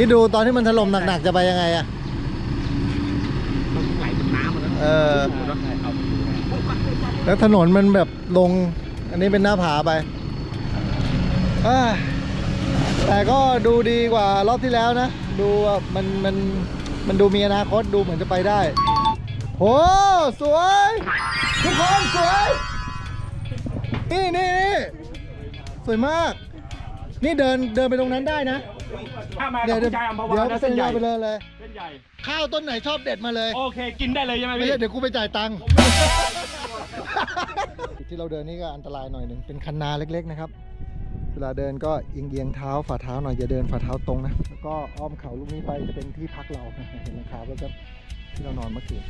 คิดดูตอนที่มันถล่มหนักๆจะไปยังไงอะไหลเป็นน้ำมันแล้วเออ เอาไปดูนะแล้วถนนมันแบบลง อันนี้เป็นหน้าผาไปอ่าแต่ก็ดูดีกว่ารอบที่แล้วนะ ดูว่ามันมันมันดูมีอนาคตดูเหมือนจะไปได้โหสวย ทุกคนสวย นี่นี่นี่สวยมาก นี่เดินเดินไปตรงนั้นได้นะ ถ้ามาเดี๋กัยบวเดี๋ยวผู้ชายอัมพเดี๋วายวนะเส้เส้นนใหยาญ่วไปเลยเลย เส้นใหญ่ ข้าวต้นไหนชอบเด็ดมาเลยโอเคกินได้เลยใช่ไหมไม่พี่ ใช่เดี๋ยวกูไปจ่ายตังค์ ที่เราเดินนี่ก็อันตรายหน่อยหนึ่งเป็นคันนาเล็กๆนะครับ เวลาเดินก็เอียงเอียงๆเท้าฝ่าเท้าหน่อยอย่าเดินฝ่าเท้าตรงนะแล้วก็อ้อมเขาลูกนี้ไปจะเป็นที่พักเราเห็นหลังคาแล้วก็ที่เรานอนเมื่อคืน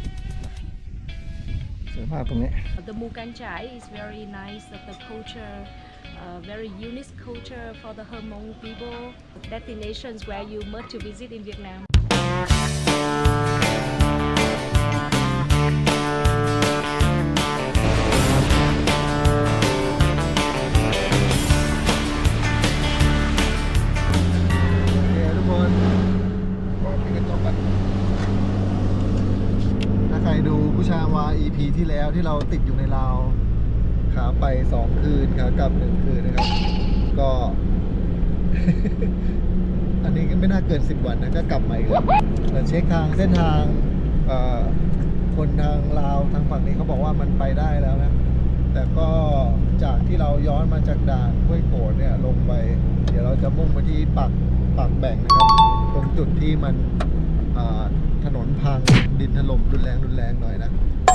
สวยมากตรงนี้ The Mugan Chai is very nice. The the culture, uh, very unique culture for the Hmong people. Destinations where you must to visit in Vietnam. ดูผู้ชาวา EP ที่แล้วที่เราติดอยู่ในลาว ไป 2 คืนขากลับ1คืนนะครับ ก็ อันนี้ก็ไม่น่าเกิน 10 วันนะก็กลับมาอีกแล้วแต่เช็คทางเส้นทางคนทางลาวทางฝั่งนี้เขาบอกว่ามันไปได้แล้วนะ แต่ก็จากที่เราย้อนมาจากด่านห้วยโขดเนี่ยลงไป เดี๋ยวเราจะมุ่งไปที่ปักปักแบ่งนะครับ ตรงจุดที่มันถนนพังดินถล่มรุนแรงรุนแรงหน่อยนะ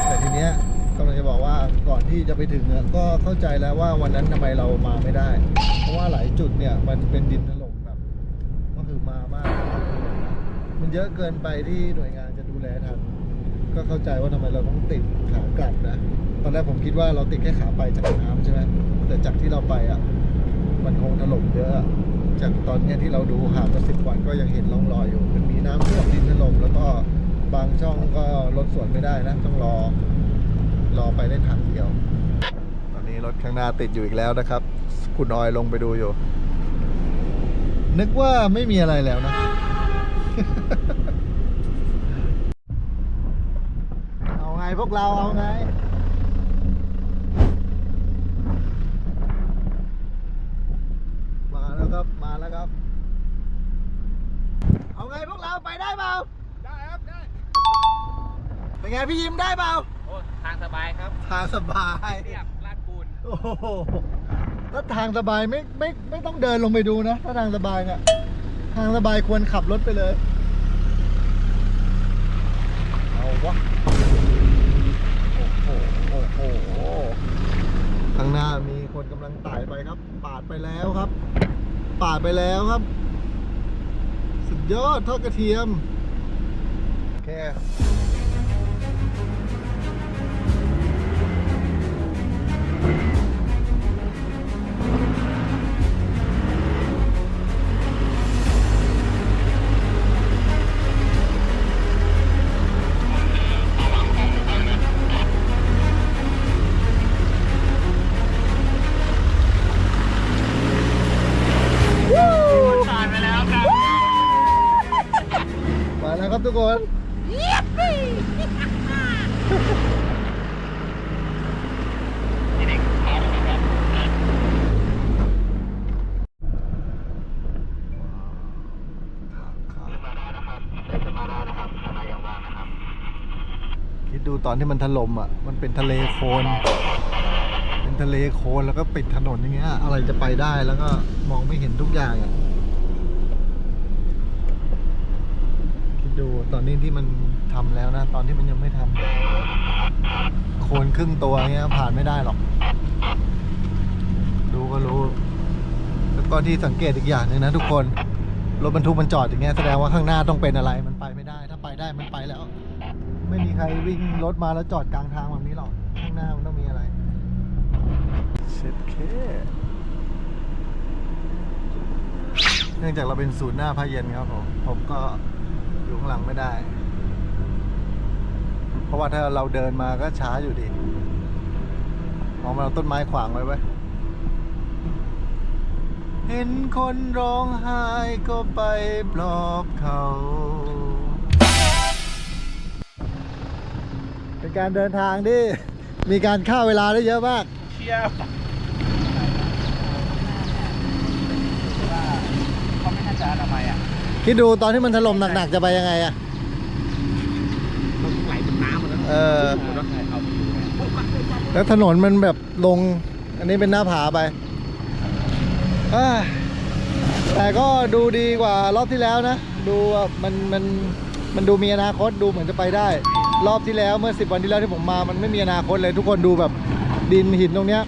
แต่ทีเนี้ย กำลังจะบอกว่าก่อนที่จะไปถึงอะก็เข้าใจแล้วว่าวันนั้นทำไมเรามาไม่ได้ เพราะว่าหลายจุดเนี่ยมันเป็นดินถล่มแบบก็คือมามากมันเยอะเกินไปที่หน่วยงานจะดูแลทันก็เข้าใจว่าทำไมเราต้องติดขากลับนะตอนแรกผมคิดว่าเราติดแค่ขาไปจากน้ำใช่ไหมแต่จากที่เราไปอะมันคงถล่มเยอะจากตอนนี้ที่เราดูห่างมาสิบวันก็ยังเห็นร่องรอยอยู่ มันมีน้ำท่วมดินถล่มแล้วก็บางช่องก็รถสวนไม่ได้นะต้องรอ รอไปได้ทางเดียว ตอนนี้รถข้างหน้าติดอยู่อีกแล้วนะครับ คุณออยลงไปดูอยู่ นึกว่าไม่มีอะไรแล้วนะเอาไงพวกเราเอาไงมาแล้วครับมาแล้วครับ เอาไงพวกเราไปได้เปล่าได้ครับได้เป็นไงพี่ยิ้มได้เปล่าโอ้ ทางสบายครับทางสบาย เรียบลาดปูนโอ้โหถ้าทางสบายไม่ไม่ไม่ต้องเดินลงไปดูนะ ถ้าทางสบายเนี่ย ทางสบายควรขับรถไปเลย เอาวะ โอ้โห โอ้โห ข้างหน้ามีคนกำลังไต่ไปครับ ปาดไปแล้วครับ ปาดไปแล้วครับ สุดยอดทอดกระเทียม โอเค มาแล้วครับทุกคน คิดดู ตอนที่มันถล่มอะ มันเป็นทะเลโคลนเป็นทะเลโคลนแล้วก็ปิดถนนอย่างเงี้ย อะไรจะไปได้แล้วก็มองไม่เห็นทุกอย่างอะคิดดูตอนนี้ที่มันทำแล้วนะ ตอนที่มันยังไม่ทำโคลนครึ่งตัวเงี้ย ผ่านไม่ได้หรอก ดูก็รู้ แล้วก็ที่สังเกตอีกอย่างหนึ่งนะทุกคนรถบรรทุกมันจอดอย่างเงี้ยแสดงว่าข้างหน้าต้องเป็นอะไรมันไปไม่ได้ ถ้าไปได้มันไปแล้ว ไม่มีใครวิ่งรถมาแล้วจอดกลางทางแบบนี้หรอก ข้างหน้ามันต้องมีอะไรเช็ดเคเนื่องจากเราเป็นศูนย์หน้าพระเย็นครับผมผมก็อยู่ข้างหลังไม่ได้ เพราะว่าถ้าเราเดินมาก็ช้าอยู่ดีมองมาเอาต้นไม้ขวางไว้ไว้ยเห็นคนร้องไห้ก็ไปปลอบเขา การเดินทางที่มีการฆ่าเวลาได้เยอะมากเชียร์ว่าเขาไม่น่าจะอนามัยอะคิดดูตอนที่มันถล่มหนักๆจะไปยังไงอะมันไหลเป็นน้ำหมดแล้วเออรถไฟเอาไปอยู่ไงแล้วถนนมันแบบลง อันนี้เป็นหน้าผาไปอ่าแต่ก็ดูดีกว่ารอบที่แล้วนะ ดูว่ามันมันมันดูมีอนาคตดูเหมือนจะไปได้ รอบที่แล้วเมื่อ 10 วันที่แล้วที่ผมมามันไม่มีอนาคตเลยทุกคนดูแบบดินหินตรงเนี้ย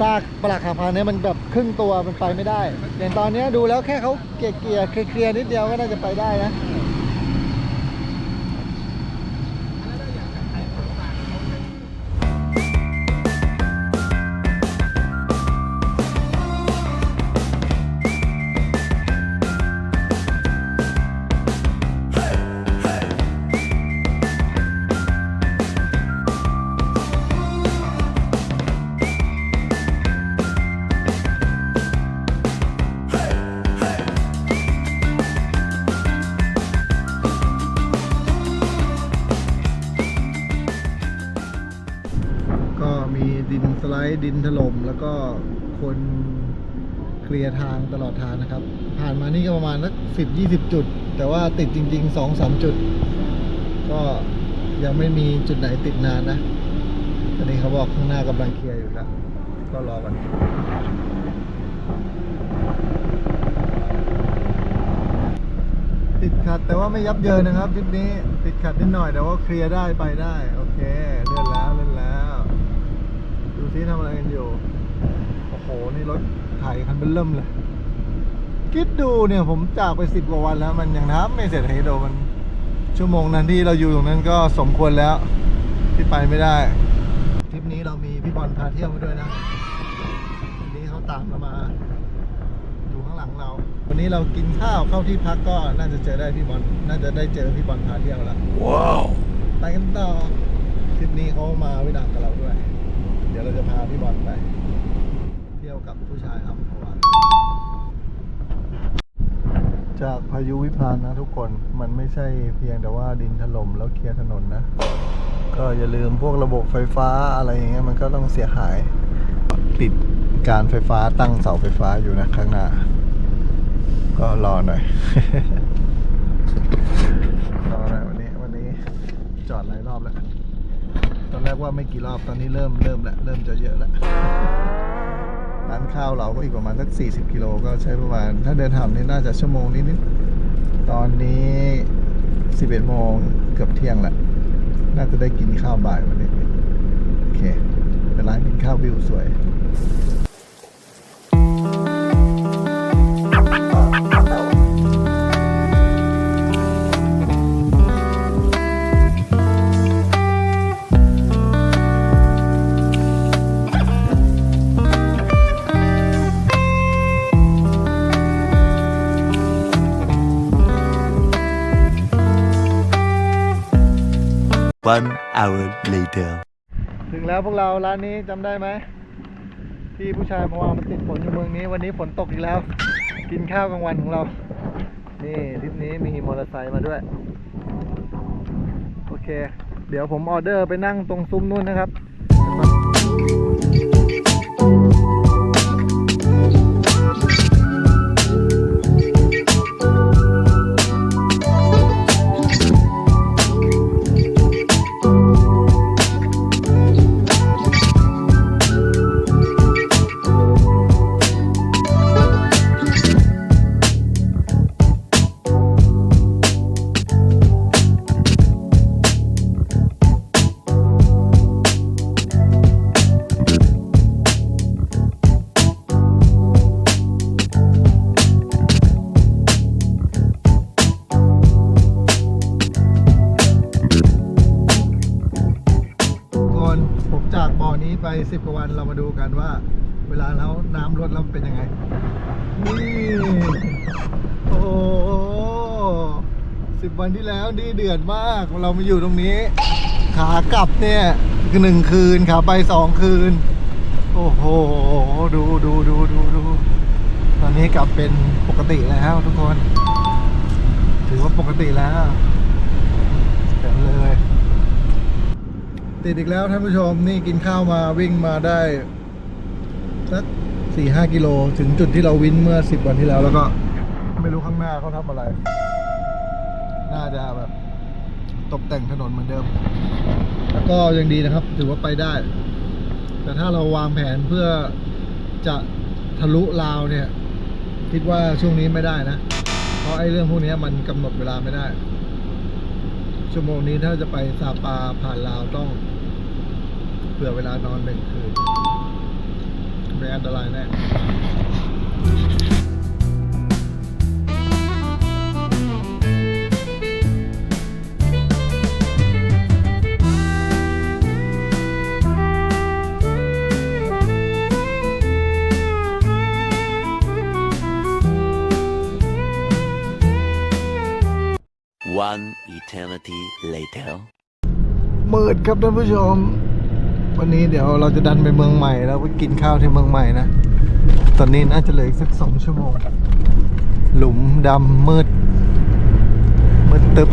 ซากปลักหักพังเนี้ยมันแบบครึ่งตัวมันไปไม่ได้ อย่างตอนเนี้ยดูแล้วแค่เขาเกลี่ยเกลี่ยเคลียร์นิดเดียวก็น่าจะไปได้นะ เคลียร์ทางตลอดทางนะครับ ผ่านมานี่ก็ประมาณสักสิบยี่สิบจุด แต่ว่าติดจริงๆสองสามจุด ก็ยังไม่มีจุดไหนติดนานนะตอนนี้เขาบอกข้างหน้ากำลังเคลียร์อยู่ครับก็รอกันติดขัดแต่ว่าไม่ยับเยินนะครับทริปนี้ติดขัดนิดหน่อยแต่ว่าเคลียร์ได้ไปได้ โอเคเลื่อนแล้วเลื่อนแล้ว ดูซิทำอะไรกันอยู่ โอ้โห นี่รถ ไถคันเบนเริ่มเลย คิดดูเนี่ยผมจากไปสิบกว่าวันแล้วมันยังทำไม่เสร็จเฮโดมัน ชั่วโมงนั้นที่เราอยู่ตรงนั้นก็สมควรแล้ว ที่ไปไม่ได้ทริปนี้เรามีพี่บอลพาเที่ยวมาด้วยนะวันนี้เขาตามเรามา อยู่ข้างหลังเรา วันนี้เรากินข้าวเข้าที่พักก็น่าจะเจอได้พี่บอลน่าจะได้เจอพี่บอลพาเที่ยวแล้วว้าวไปกันต่อทริปนี้เขามาวิดามกับเราด้วย เดี๋ยวเราจะพาพี่บอลไปเที่ยวกับผู้ชายอัมพวจากพายุวิพานนะทุกคนมันไม่ใช่เพียงแต่ว่าดินถล่มแล้วเคลียร์ถนนนะ ก็อย่าลืมพวกระบบไฟฟ้าอะไรอย่างเงี้ยมันก็ต้องเสียหายติดการไฟฟ้าตั้งเสาไฟฟ้าอยู่นะข้างหน้า ก็รอหน่อยรอหน่อยวันนี้วันนี้จอดหลายรอบแล้ว ตอนแรกว่าไม่กี่รอบตอนนี้เริ่มเริ่มแล้วเริ่มจะเยอะแล้ว ร้านข้าวเราก็อีกประมาณสัก 40 กิโลก็ใช้ประมาณ ถ้าเดินทางนี่น่าจะชั่วโมงนิดๆตอนนี้ 11โมงเกือบเที่ยงแหละ น่าจะได้กินข้าวบ่ายวันนี้ โอเค เป็นร้านกินข้าววิวสวย One hour later. ถึงแล้วพวกเราร้านนี้จำได้ไหม ที่ผู้ชายมาวางมาติดฝนอยู่เมืองนี้ วันนี้ฝนตกอีกแล้ว กินข้าวกลางวันของเรา นี่ทริปนี้มีมอเตอร์ไซค์มาด้วย โอเค เดี๋ยวผมออเดอร์ไปนั่งตรงซุ้มนู่นนะครับ วันเรามาดูกันว่า เวลาแล้วน้ำลดแล้วเป็นยังไง นี่ โอ้สิบวันที่แล้วดีเดือดมาก เรามาอยู่ตรงนี้ ขากลับเนี่ยคือหนึ่งคืนขาไปสองคืน โอ้โห ดูดูดูดูดู ตอนนี้กลับเป็นปกติแล้วทุกคน ถือว่าปกติแล้วเดี๋ยวเลย ติดอีกแล้วท่านผู้ชมนี่กินข้าวมาวิ่งมาได้สักสี่ห้ากิโลถึงจุดที่เราวิ่งเมื่อสิบวันที่แล้ว แล้วก็ไม่รู้ข้างหน้าเขาทำอะไร น่าจะแบบ ตกแต่งถนนเหมือนเดิม แล้วก็ยังดีนะครับ ถือว่าไปได้ แต่ถ้าเราวางแผนเพื่อจะทะลุลาวเนี่ย คิดว่าช่วงนี้ไม่ได้นะ เพราะไอ้เรื่องพวกนี้มันกำหนดเวลาไม่ได้ ชั่วโมงนี้ถ้าจะไปซาปาผ่านลาวต้อง เผื่อเวลานอนหนึ่งคืนไม่อันตรายแน่ One eternity later. มืดครับท่านผู้ชม วันนี้เดี๋ยวเราจะดันไปเมืองใหม่แล้วไปกินข้าวที่เมืองใหม่นะ ตอนนี้น่าจะเหลืออีกสักสองชั่วโมง หลุมดำมืด มืดตึบ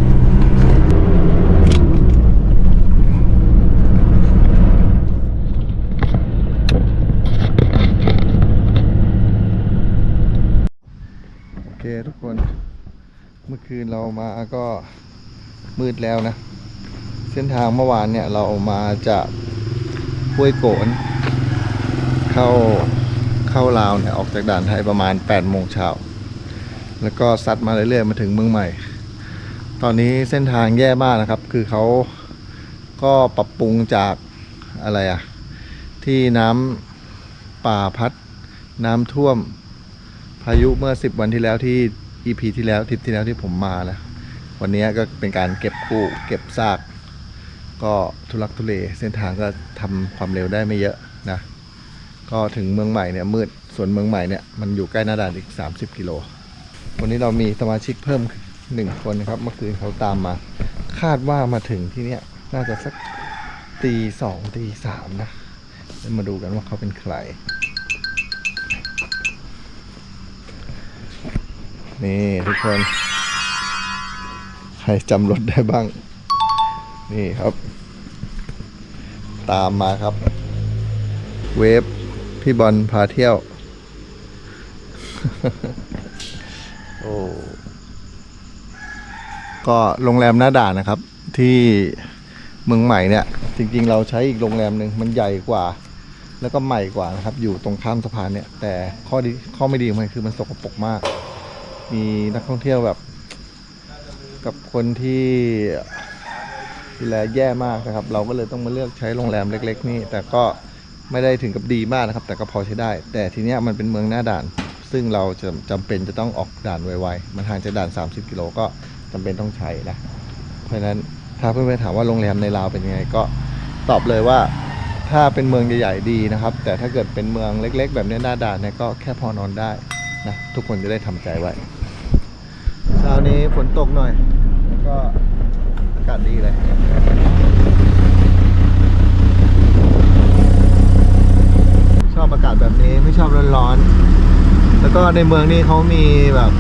โอเคทุกคน เมื่อคืนเรามาก็มืดแล้วนะ เส้นทางเมื่อวานเนี่ยเรามาจาก ห้วยโกน เข้าเข้าลาวเนี่ยออกจากด่านไทยประมาณ8โมงเช้าแล้วก็ซัดมาเรื่อยๆมาถึงเมืองใหม่ ตอนนี้เส้นทางแย่มากนะครับ คือเขาก็ปรับปรุงจากอะไรอะที่น้ำป่าพัดน้ำท่วมพายุเมื่อ 10 วันที่แล้วที่ EP ที่แล้วทริปที่แล้วที่ผมมานะวันนี้ก็เป็นการเก็บกู้เก็บซาก ก็ทุลักทุเลเส้นทางก็ทำความเร็วได้ไม่เยอะนะ ก็ถึงเมืองใหม่เนี่ยมืดส่วนเมืองใหม่เนี่ยมันอยู่ใกล้หน้าด่านอีก 30 กิโล วันนี้เรามีสมาชิกเพิ่มหนึ่งคนนะครับ เมื่อคืนเขาตามมา คาดว่ามาถึงที่เนี่ยน่าจะสักตีสองตีสามนะเดี๋ยวมาดูกันว่าเขาเป็นใคร นี่ทุกคน ใครจำรถได้บ้าง นี่ครับ ตามมาครับ เวฟพี่บอลพาเที่ยว โอ้ก็โรงแรมหน้าด่านนะครับ ที่เมืองใหม่เนี่ย จริงๆ เราใช้อีกโรงแรมหนึ่งมันใหญ่กว่า แล้วก็ใหม่กว่านะครับ อยู่ตรงข้ามสะพานเนี่ย แต่ข้อดีข้อไม่ดีของมันคือมันสกปรกมาก มีนักท่องเที่ยวแบบ กับคนที่ ดูแลแย่มากนะครับ เราก็เลยต้องมาเลือกใช้โรงแรมเล็ก ๆ นี่ แต่ก็ไม่ได้ถึงกับดีมากนะครับ แต่ก็พอใช้ได้ แต่ทีเนี้ยมันเป็นเมืองหน้าด่าน ซึ่งเราจะจำเป็นจะต้องออกด่านไวๆ มันห่างจากด่าน 30 กิโลก็จำเป็นต้องใช้นะ เพราะฉะนั้นถ้าเพื่อนๆถามว่าโรงแรมในลาวเป็นยังไงก็ตอบเลยว่าถ้าเป็นเมืองใหญ่ๆดีนะครับ แต่ถ้าเกิดเป็นเมืองเล็ก ๆ แบบนี้หน้าด่านเนี่ยก็แค่พอนอนได้นะทุกคนจะได้ทำใจไว้เช้านี้ฝนตกหน่อยแล้วก็ากาศดีเลยชอบอากาศแบบนี้ไม่ชอบร้อนๆแล้วก็ในเมืองนี้เขามีแบบ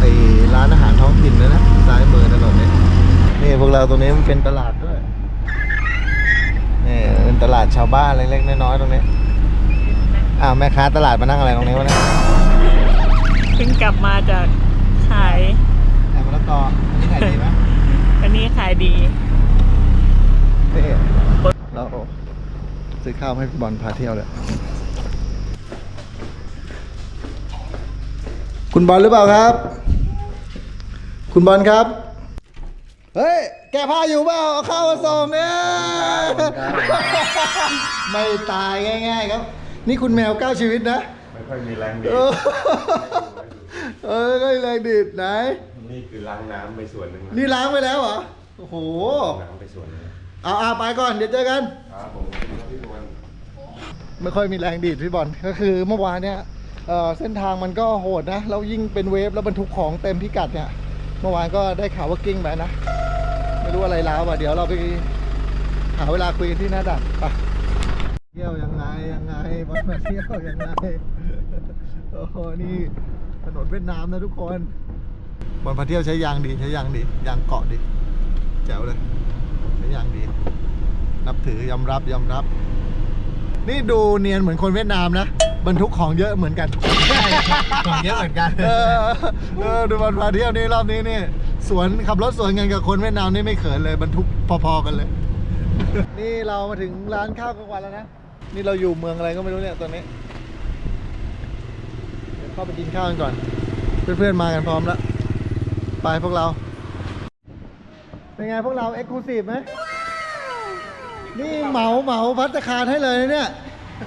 ไอ้ร้านอาหารท้องถิ่นนะนะซ้ายมือถนนเนี่ยนี่พวกเราตรงนี้มันเป็นตลาดด้วยนี่เป็นตลาดชาวบ้านเล็กๆน้อยๆตรงนี้อ้าวแม่ค้าตลาดมานั่งอะไรตรงนี้วะเนี่ยเพิ่งกลับมาจากขายแอบมะละกออันนี้ขายดีไหม อันนี้ขายดี นี่เราซื้อข้าวให้พี่บอลพาเที่ยวเลยคุณบอลหรือเปล่าครับ คุณบอลครับ เฮ้ย แกผ้าอยู่เปล่าเอาข้าวมาส่งเนี่ยไม่ตายง่าย ๆ ครับ นี่คุณแมวเก้าชีวิตนะ ไม่ค่อยมีแรงดี เออเออก็แรงดีดไหน นี่คือล้างน้ำไปส่วนหนึ่งนะนี่ล้างไปแล้วเหรอ โอ้โห ล้างน้ำไปส่วนหนึงเอาเอาไปก่อนเดี๋ยวเจอกัน ครับผมพี่บอลไม่ค่อยมีแรงดีดพี่บอลก็คือเมื่อวานเนี่ยเอ่อเส้นทางมันก็โหดนะแล้วยิ่งเป็นเวฟแล้วบรรทุกของเต็มพิกัดเนี่ย เมื่อวานก็ได้ข่าวว่ากิ้งไปนะ ไม่รู้อะไรแล้วอะเดี๋ยวเราไปหาเวลาคุยกันที่หน้าด่านไปเที่ยวยังไงยังไงบอลมาเที่ยวยังไงโอ้โหนี่ถนนเวียดนามนะทุกคน บอลพาเที่ยวใช้ยางดีใช้ยางดียางเกาะดีแจ๋วเลยใช้ยางดี นับถือยอมรับยอมรับ นี่ดูเนียนเหมือนคนเวียดนามนะบรรทุกของเยอะเหมือนกันใช่ของเยอะเหมือนกันเออเออดูบอลพาเที่ยวนี่รอบนี้นี่สวนขับรถสวนกันกับคนเวียดนามนี่ไม่เขินเลยบรรทุกพอๆกันเลย นี่เรามาถึงร้านข้าวกลางวันแล้วนะนี่เราอยู่เมืองอะไรก็ไม่รู้เนี่ยตอนนี้เดี๋ยวเข้าไปกินข้าวกันก่อน เพื่อนๆมากันพร้อมแล้ว ไปพวกเรา เป็นไงพวกเราเอ็กซ์คลูซีฟไหมนี่เหมาเหมาพัตตาคารให้เลยนะเนี่ย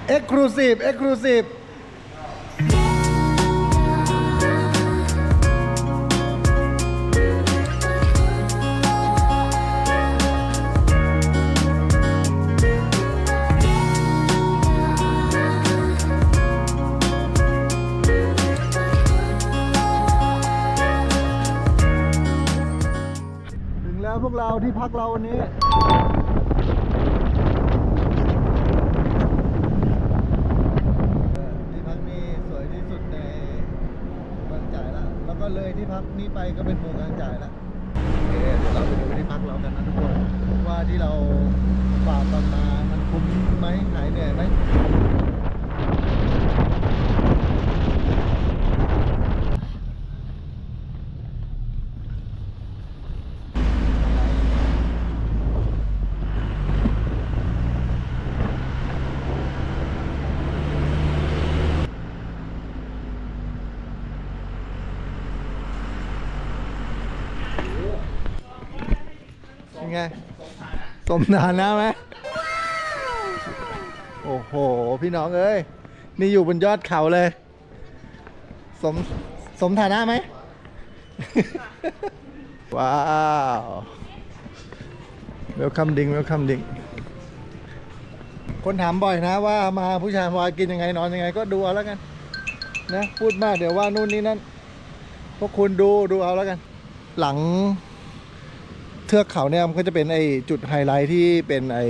เอ็กซ์คลูซีฟเอ็กซ์คลูซีฟ วกเราที่พักเราวันนี้ที่พักนี่สวยที่สุดในเมืองจ่ายละแล้วก็เลยที่พักนี้ไปก็เป็นหมู่กลางจ่ายละโอเคเดี๋ยวเราไปดูที่พักเรากันนะทุกคน ว่าที่เราฝ่าฟันมา มันคุ้มไหมหายเหนื่อยไหม ยัง ไง สมฐานะไหมโอ้โห พี่น้องเอ้ย นี่อยู่บนยอดเขาเลย สม สมฐานะไหม ว้าวเวลคัมดิงเวลคัมดิงคนถามบ่อยนะว่ามาผู้ชายมากินยังไงนอนยังไงก็ดูเอาแล้วกัน นะ พูดมากเดี๋ยวว่านู่นนี่นั่นพวกคุณดูดูเอาแล้วกัน หลัง เทือกเขาเนี่ยมันก็จะเป็นไอจุดไฮไลท์ที่เป็นไอ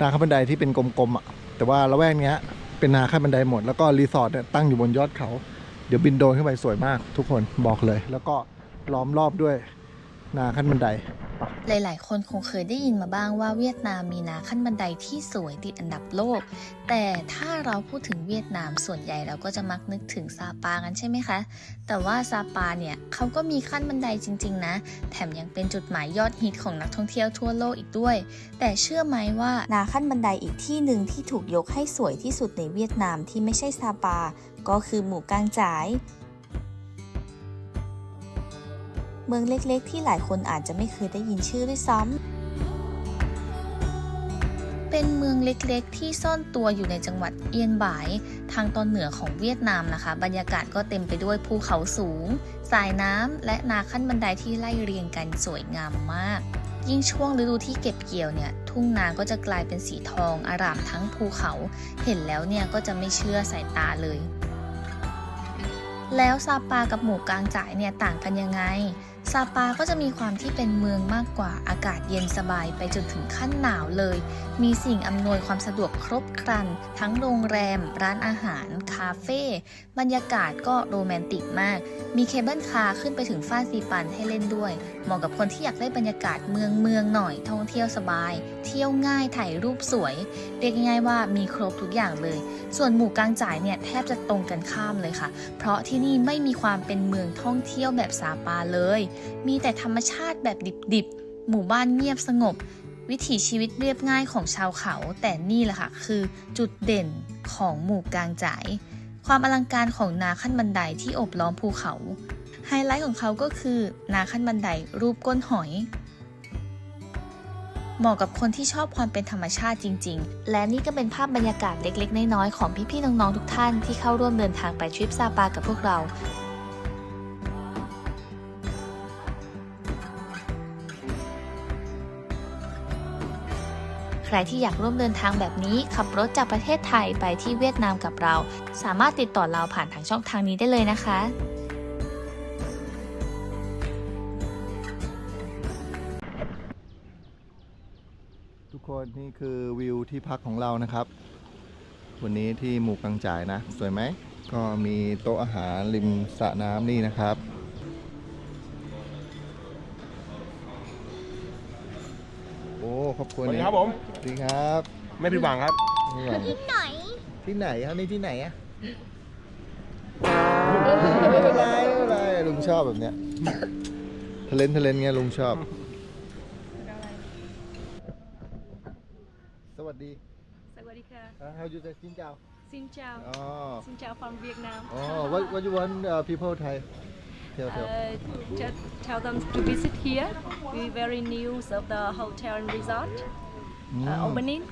นาขั้นบันไดที่เป็นกลมๆอะแต่ว่าละแวกเนี้ยเป็นนาขั้นบันไดหมดแล้วก็รีสอร์ทเนี่ยตั้งอยู่บนยอดเขา เดี๋ยวบินโดนขึ้นไปสวยมาก ทุกคนบอกเลย แล้วก็ล้อมรอบด้วยนาขั้นบันได หลายๆ คนคงเคยได้ยินมาบ้างว่าเวียดนามมีนาขั้นบันไดที่สวยติดอันดับโลก แต่ถ้าเราพูดถึงเวียดนามส่วนใหญ่เราก็จะมักนึกถึงซาปากันใช่ไหมคะ แต่ว่าซาปาเนี่ยเขาก็มีขั้นบันไดจริง ๆ นะ แถมยังเป็นจุดหมายยอดฮิตของนักท่องเที่ยวทั่วโลกอีกด้วย แต่เชื่อไหมว่านาขั้นบันไดอีกที่หนึ่งที่ถูกยกให้สวยที่สุดในเวียดนามที่ไม่ใช่ซาปา ก็คือหมู่กางจ่าย เมืองเล็กๆ ที่หลายคนอาจจะไม่เคยได้ยินชื่อด้วยซ้ำ เป็นเมืองเล็กๆ ที่ซ่อนตัวอยู่ในจังหวัดเอียนบ่าย ทางตอนเหนือของเวียดนามนะคะ บรรยากาศก็เต็มไปด้วยภูเขาสูง สายน้ำและนาขั้นบันไดที่ไล่เรียงกันสวยงามมาก ยิ่งช่วงฤดูที่เก็บเกี่ยวเนี่ย ทุ่งนาก็จะกลายเป็นสีทองอารามทั้งภูเขา เห็นแล้วเนี่ยก็จะไม่เชื่อสายตาเลยแล้วซาปากับหมู่กลางจ่ายเนี่ยต่างกันยังไง ซาปาก็จะมีความที่เป็นเมืองมากกว่าอากาศเย็นสบายไปจนถึงขั้นหนาวเลย มีสิ่งอำนวยความสะดวกครบครัน ทั้งโรงแรม ร้านอาหาร คาเฟ่บรรยากาศก็โรแมนติกมาก มีเคเบิลคาร์ขึ้นไปถึงฟ้าซีปันให้เล่นด้วย เหมาะกับคนที่อยากได้บรรยากาศเมืองเมืองหน่อยท่องเที่ยวสบาย เที่ยวง่ายถ่ายรูปสวย เรียกง่ายๆว่ามีครบทุกอย่างเลย ส่วนหมู่กลางจ่ายเนี่ยแทบจะตรงกันข้ามเลยค่ะ เพราะที่นี่ไม่มีความเป็นเมืองท่องเที่ยวแบบซาปาเลยมีแต่ธรรมชาติแบบดิบๆ หมู่บ้านเงียบสงบ วิถีชีวิตเรียบง่ายของชาวเขา แต่นี่แหละค่ะ คือจุดเด่นของหมู่กลางจ่าย ความอลังการของนาขั้นบันไดที่อบล้อมภูเขา ไฮไลท์ของเขาก็คือนาขั้นบันไดรูปก้นหอยเหมาะกับคนที่ชอบความเป็นธรรมชาติจริง ๆ และนี่ก็เป็นภาพบรรยากาศเล็ก ๆ น้อย ๆ ของพี่ ๆ น้อง ๆ ทุกท่านที่เข้าร่วมเดินทางไปทริปซาปากับพวกเรา ใครที่อยากร่วมเดินทางแบบนี้ ขับรถจากประเทศไทยไปที่เวียดนามกับเรา สามารถติดต่อเราผ่านทางช่องทางนี้ได้เลยนะคะทุกคนนี่คือวิวที่พักของเรานะครับ วันนี้ที่หมู่กังจ่ายนะ สวยไหม ก็มีโต๊ะอาหารริมสระน้ำนี่นะครับ โอ้ขอบคุณสวัสดีครับผมสวัส ดีครับไม่ผิดหวังครับที่ไหนที่ไหนที่ไหนครับนี่ที่ไหนอะไม่เป็นไรไม่เป็นไรลุงชอบแบบเนี้ยทะเลนทะเลนไงลุงชอบ สวัสดี Sawadika. Uh, how you say จินเจ้า Xin chào. อ๋อ Xin chào from Việt Nam. อ๋อ what what you want uh, people Thai tell tell Uh, just tell them to visit here. We very news of the hotel and resort uh, opening.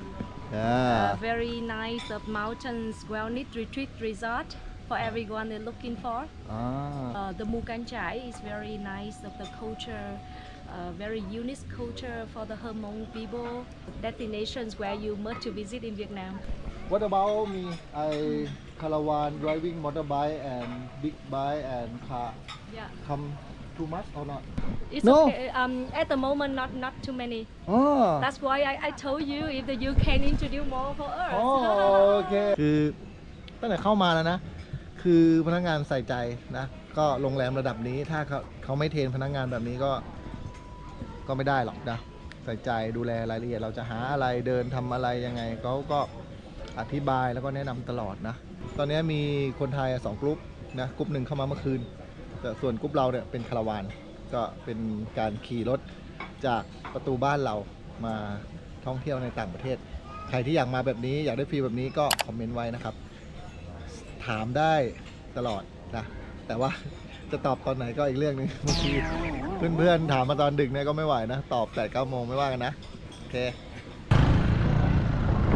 yeah Uh, very nice of mountains wellness retreat resort for everyone they're looking for. อ่า Uh, the Mugan Chai is very nice of the culture, uh, very unique culture for the Hmong people. Destinations where you must to visit in Vietnam. What about me? I caravan driving motorbike and big bike and car. Yeah, Come too much or not? it's No. okay. Um, at the moment, not not too many. Oh. That's why I, I told you if the, you can introduce more for us. อ๋อโอเคคือตั้งแต่เข้ามาแล้วนะ คือพนักงานใส่ใจนะ ก็โรงแรมระดับนี้ถ้าเขาเขาไม่เทรนพนักงานแบบนี้ก็ ก็ไม่ได้หรอกนะ ใส่ใจดูแลรายละเอียดเราจะหาอะไรเดินทำอะไรยังไงเขาก็อธิบายแล้วก็แนะนำตลอดนะ ตอนนี้มีคนไทยสองกลุ่มนะกลุ่มหนึ่งเข้ามาเมื่อคืน แต่ส่วนกลุ่มเราเนี่ยเป็นคาราวานก็เป็นการขี่รถจากประตูบ้านเรามาท่องเที่ยวในต่างประเทศ ใครที่อยากมาแบบนี้อยากได้ฟรีแบบนี้ก็คอมเมนต์ไว้นะครับ ถามได้ตลอดนะแต่ว่าจะตอบตอนไหนก็อีกเรื่องหนึงบางทีเพื่อนๆถามมาตอนดึกเนี่ยก็ไม่ไหวนะ ตอบแต่เก้าโมงไม่ว่ากันนะ โอเค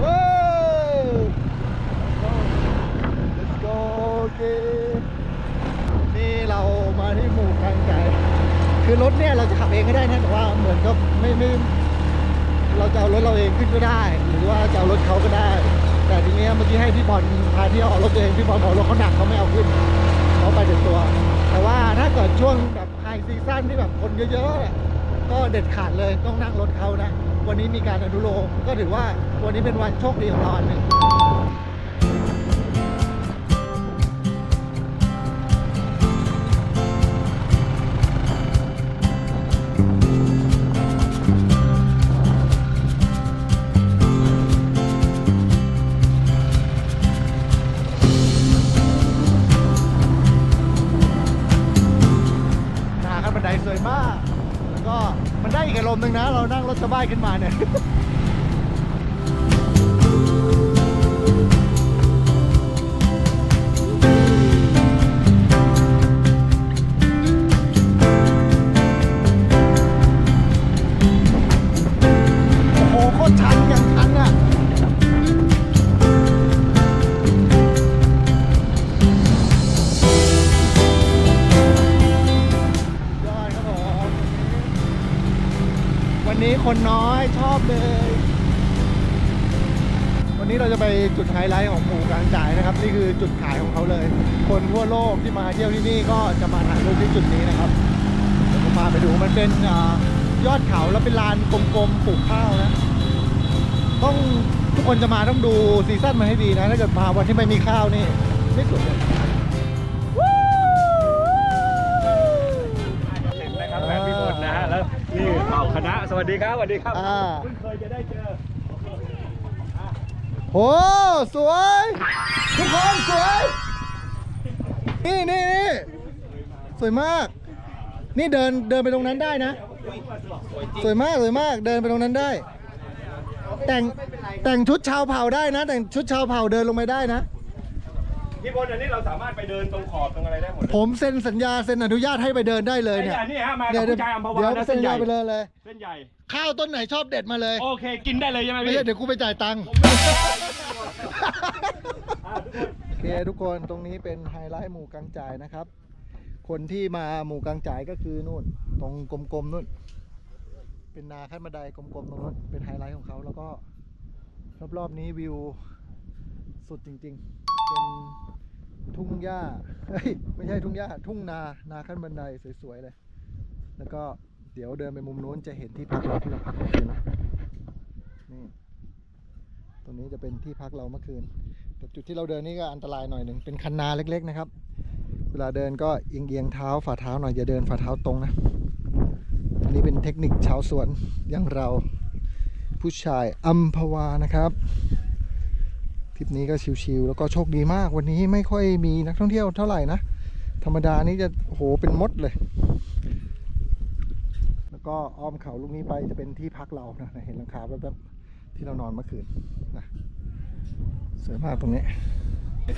ว้าว let's go โอเค มาที่หมู่กลางใจคือรถเนี่ยเราจะขับเองก็ได้นะแต่ว่าเหมือนก็ไม่ไม่เราจะเอารถเราเองขึ้นก็ได้ หรือว่าจะเอารถเขาก็ได้ แต่ทีนี้เมื่อกี้ให้พี่บอลพาเที่ยวเอารถตัวเองพี่บอลบอกรถเขาหนักเขาไม่เอาขึ้นเขาไปเด็ดตัว แต่ว่าถ้าเกิดช่วงแบบไฮซีซั่นที่แบบคนเยอะๆก็เด็ดขาดเลยต้องนั่งรถเขานะ วันนี้มีการอนุโลมก็ถือว่าวันนี้เป็นวันโชคดีของเราอันหนึ่ง นะ เรานั่งรถสบายขึ้นมาเนี่ย อบเลย วันนี้เราจะไปจุดไฮไลท์ของหมู่กลางจ่ายนะครับ นี่คือจุดขายของเขาเลย คนทั่วโลกที่มาเที่ยวที่นี่ก็จะมาถ่ายรูปที่จุดนี้นะครับเดี๋ยวผมพาไปดูมันเป็นอยอดเขาแล้วเป็นลานกลมๆปลูกข้าวนะต้องทุกคนจะมาต้องดูซีซั่นมาให้ดีนะ ถ้าเกิดมาวันที่ไม่มีข้าวนี่ไม่สวยเลย เหล่าคณะสวัสดีครับสวัสดีครับอ่า เพิ่งเคยจะได้เจอโหสวย ทุกคนสวย นี่นี่นี่สวยมาก นี่เดินเดินไปตรงนั้นได้นะ สวยมากสวยมากเดินไปตรงนั้นได้ แต่งแต่งชุดชาวเผ่าได้นะ แต่งชุดชาวเผ่าเดินลงไปได้นะ พี่บนอันนี้เราสามารถไปเดินตรงขอบตรงอะไรได้หมดเลยผมเซ็นสัญญาเซ็นอนุญาตให้ไปเดินได้เลยเนี่ยไอ้อันนี้ฮะมาเดี๋กัยบวเดี๋ยวผู้ชายอัมพเดี๋ยววานะเซ็เส้นนสัญใหญาญ่ไปเลยเลย เส้นใหญ่ ข้าวต้นไหนชอบเด็ดมาเลยโอเคกินได้เลยใช่ไหมไม่พี่ ใช่เดี๋ยวกูไปจ่ายตังค์อ่าทุกคนโอเคทุกคนตรงนี้เป็นไฮไลท์หมู่กลางจ่ายนะครับ คนที่มาหมู่กลางจ่ายก็คือนู่น ตรงกลมๆนู่น เป็นนาขั้นบันไดกลมๆตรงนู้นเป็นไฮไลท์ของเขาแล้วก็รอบๆนี้วิว สุดจริง ๆ เป็นทุ่งหญ้าเฮ้ยไม่ใช่ทุ่งหญ้า ทุ่งนา นาขั้นบันไดสวยๆเลย แล้วก็เดี๋ยวเดินไปมุมนู้นจะเห็นที่พักเราที่เราพักเมื่อคืนนะนี่ตรงนี้จะเป็นที่พักเราเมื่อคืน แต่จุดที่เราเดินนี่ก็อันตรายหน่อยหนึ่งเป็นคันนาเล็ก ๆ นะครับ เวลาเดินก็เอียงๆเท้าฝ่าเท้าหน่อยอย่าเดินฝ่าเท้าตรงนะ อันนี้เป็นเทคนิคชาวสวนอย่างเราผู้ชายอัมพวานะครับ ทริปนี้ก็ชิวๆแล้วก็โชคดีมากวันนี้ไม่ค่อยมีนักท่องเที่ยวเท่าไหร่นะ ธรรมดานี่จะโอ้โหเป็นมดเลย แล้วก็อ้อมเขาลูกนี้ไปจะเป็นที่พักเรานะเห็นหลังคาแบบๆที่เรานอนเมื่อคืนนะสวยมากตรงนี้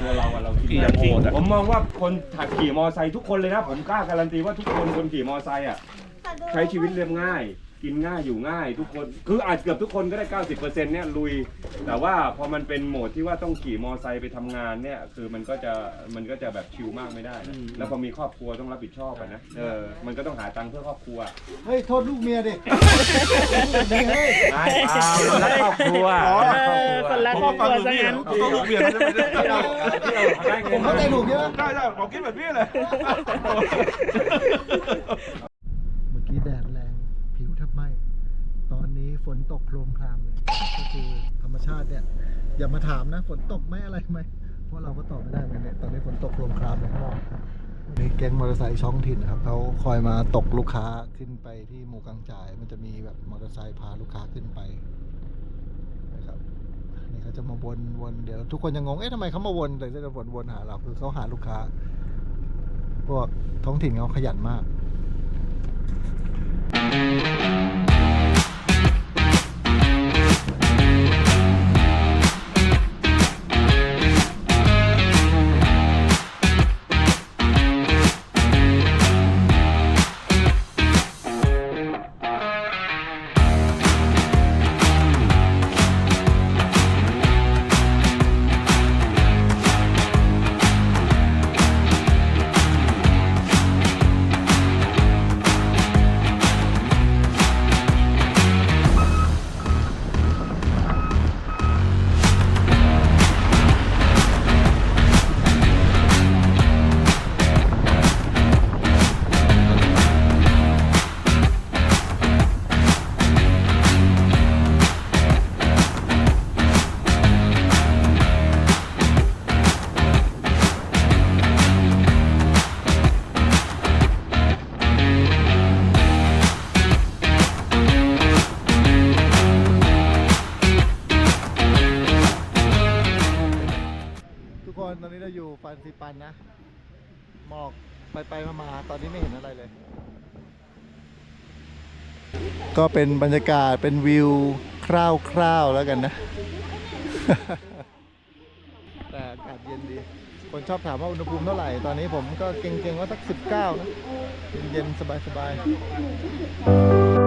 ตัวเราอะเราขี่อย่างโหดอะผมมองว่าคนถักขี่มอไซค์ทุกคนเลยนะ ผมกล้าการันตีว่าทุกคนคนขี่มอไซค์อะใช้ชีวิตเรียบง่าย กินง่ายอยู่ง่ายทุกคน คืออาจเกือบทุกคนก็ได้ 90%เนี่ยลุย แต่ว่าพอมันเป็นโหมดที่ว่าต้องขี่มอไซค์ไปทำงานเนี่ย คือมันก็จะมันก็จะแบบชิลมากไม่ได้นะแล้วพอมีครอบครัวต้องรับผิดชอบอะนะเออมันก็ต้องหาตังค์เพื่อครอบครัวเฮ้ย โทษลูกเมียดิเฮ้ยไม่เปล่ารักครอบครัวคนละครอบครัวซะงั้นต้องลูกเมียที่เราที่เราได้เงิผมเข้าใจถูกใช่ไหมได้ได้ผมคิดแบบนี้เลย เมื่อกี้แดดแรงผิวแทบไหม้ ตอนนี้ฝนตกโครมครามเลยก็คือธรรมชาติเนี่ย อย่ามาถามนะ ฝนตกไหมอะไรไหมเพราะเราก็ตอบไม่ได้เหมือนกันเนี่ยตอนนี้ฝนตกโครมครามเลยข้างนอกวันนี้แก๊งมอเตอร์ไซค์ช่องถิ่นครับเขาคอยมาตกลูกค้าขึ้นไปที่หมู่กลางจ่าย มันจะมีแบบมอเตอร์ไซค์พาลูกค้าขึ้นไปนะครับนี่เขาจะมาวนวนเดี๋ยว ทุกคนยังงงเอ๊ะทำไมเขามาวนแต่จะวนวนหาเราคือเขาหาลูกค้าพวกท้องถิ่นเขาขยันมาก ทุ กคนตอนนี้เราอยู่ฟันซิปันนะ หมอกไปไปมามาตอนนี้ไม่เห็นอะไรเลย ก็เป็นบรรยากาศเป็นวิวคร่าวๆแล้วกันนะ แต่อากาศเย็นดี คนชอบถามว่าอุณหภูมิเท่าไหร่ ตอนนี้ผมก็เก่งๆว่าสัก 19 นะ เย็นๆ สบายๆ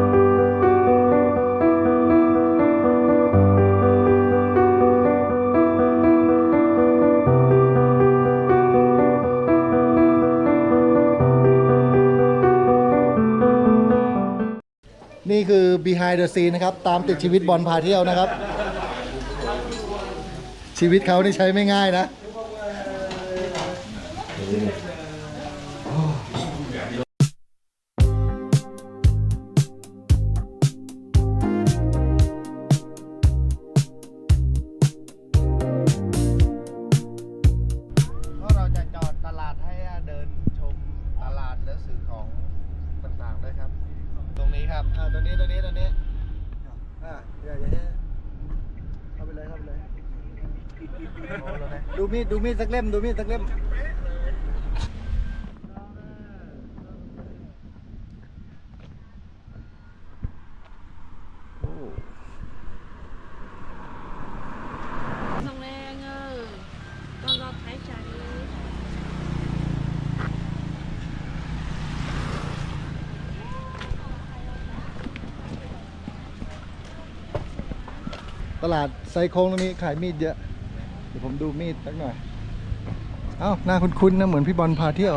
คือ behind the scene นะครับ ตามติดชีวิตบอลพาเที่ยวนะครับ ชีวิตเขานี่ใช้ไม่ง่ายนะ มีดดูมีดสักเล่มดูมีดสักเล่ม Sông Lan ơi, con lo thái trà đi. ตลาดไซโค้งตรงนี้ขายมีดเยอะ เดี๋ยวผมดูมีดสักหน่อย เอ้าหน้าคุ้นๆนะ เหมือนพี่บอลพาเที่ยว